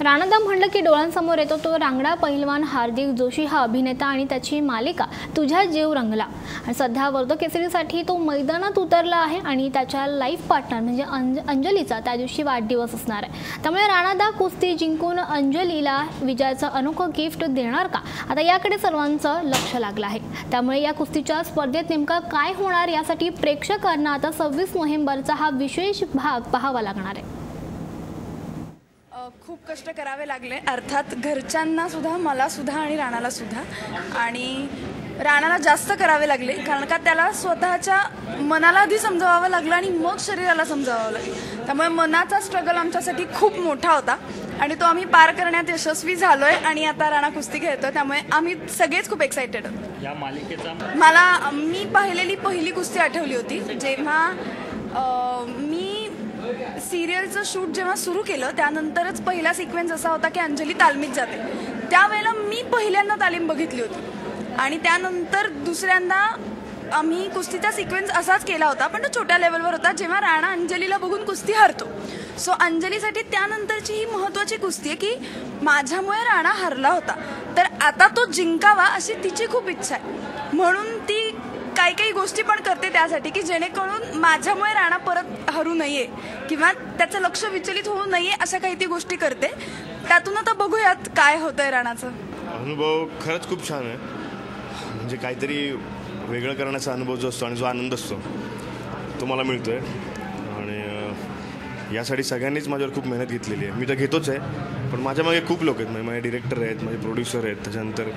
राणादा म्हणलं की डोळ्यांसमोर येतो तो रांगडा पहिलवान हार्दिक जोशी हा अभिनेता आणि त्याची मालिका तुझ्या जीव रंगला. आणि सध्या वर्ध केसरीसाठी तो मैदानात उतरला आहे आणि त्याच्या लाईफ पार्टनर म्हणजे अंज अंजलीचा त्या दिवशी वाढदिवस असणार आहे. त्यामुळे राणादा कुस्ती जिंकून अंजलीला विजयाचं अनोखं गिफ्ट देणार का? आता याकडे सर्वांचं लक्ष लागलं आहे. त्यामुळे या कुस्तीच्या स्पर्धेत नेमका काय होणार यासाठी प्रेक्षकांना आता सव्वीस नोव्हेंबरचा हा विशेष भाग पाहावा लागणार आहे. खूप कष्ट करावे लागले. अर्थात घरच्यांना सुद्धा मला सुद्धा आणि राणाला सुद्धा. आणि राणाला जास्त करावे लागले. कारण का त्याला स्वतःच्या मनाला आधी समजावावं लागलं आणि मग शरीराला समजावावं लागलं. त्यामुळे मनाचा स्ट्रगल आमच्यासाठी खूप मोठा होता. आणि तो आम्ही पार करण्यात यशस्वी झालोय आणि आता राणा कुस्ती खेळतोय. त्यामुळे आम्ही सगळेच खूप एक्सायटेड आहोत. या मालिकेचा मला मी पाहिलेली पहिली कुस्ती आठवली होती. जेव्हा मी सिरियलचं शूट जेव्हा सुरू केलं त्यानंतरच पहिला सिक्वेन्स असा होता की अंजली तालमीत जाते. त्यावेळेला मी पहिल्यांदा तालीम बघितली होती. आणि त्यानंतर दुसऱ्यांदा आम्ही कुस्तीचा सिक्वेन्स असाच केला होता पण तो छोट्या लेवलवर होता जेव्हा राणा अंजलीला बघून कुस्ती हरतो. सो अंजलीसाठी त्यानंतरची ही महत्त्वाची कुस्ती आहे की माझ्यामुळे राणा हरला होता. तर आता तो जिंकावा अशी तिची खूप इच्छा आहे. म्हणून ती काही काही गोष्टी पण करते त्यासाठी की जेणेकरून माझ्यामुळे राणा परत हरू नये किंवा त्याचं लक्ष विचलित होऊ नये अशा काही ती गोष्टी करते. त्यातून आता बघूयात काय होतंय राणाचं. अनुभव खरंच खूप छान आहे. म्हणजे काहीतरी वेगळं करण्याचा अनुभव जो असतो आणि जो आनंद असतो तो मला मिळतो आहे आणि यासाठी सगळ्यांनीच माझ्यावर खूप मेहनत घेतलेली आहे. मी तर घेतोच आहे पण माझ्या मागे खूप लोक आहेत. म्हणजे माझे डिरेक्टर आहेत माझे प्रोड्युसर आहेत. त्याच्यानंतर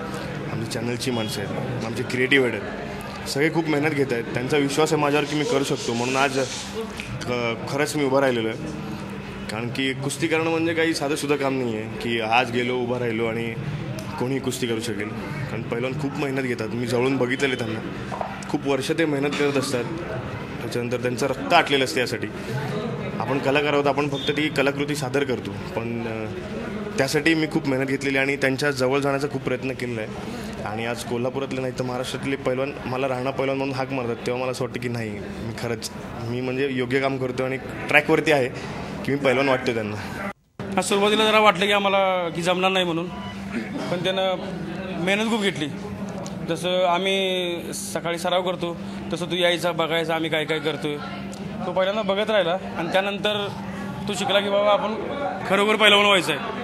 आमची चॅनलची माणसं आहेत. आमचे क्रिएटिव्ह आहेत. सगळे खूप मेहनत घेत आहेत. त्यांचा विश्वास आहे माझ्यावर की मी करू शकतो. म्हणून आज ख- खरंच मी उभं राहिलेलो आहे. कारण की कुस्ती करणं म्हणजे काही साधंसुद्धा काम नाही आहे. की आज गेलो उभा राहिलो आणि कोणी कुस्ती करू शकेल. कारण पहिलवान खूप मेहनत घेतात. मी जवळून बघितलेले त्यांना. खूप वर्ष ते मेहनत करत असतात. त्याच्यानंतर त्यांचं रक्त आटलेलं असते यासाठी. आपण कलाकार आहोत. आपण फक्त ती कलाकृती सादर करतो. पण त्यासाठी मी खूप मेहनत घेतलेली आणि त्यांच्या जवळ जाण्याचा खूप प्रयत्न केलेला आहे. आणि आज कोल्हापुरातले नाही तर महाराष्ट्रातले पैलवान मला राहणं पैलवान म्हणून हाक मारतात तेव्हा मला असं वाटतं की नाही मी खरंच मी म्हणजे योग्य काम करतो आणि ट्रॅकवरती आहे की मी पैलवान वाटतो त्यांना. सुरुवातीला जरा वाटलं की आम्हाला की जमणार नाही म्हणून पण त्यानं मेहनत खूप घेतली. जसं आम्ही सकाळी सराव करतो तसं तू यायचा बघायचा आम्ही काय काय करतोय. तो पहिल्यांदा बघत राहिला आणि त्यानंतर तो शिकला की बाबा आपण खरोखर पहिलवान व्हायचं आहे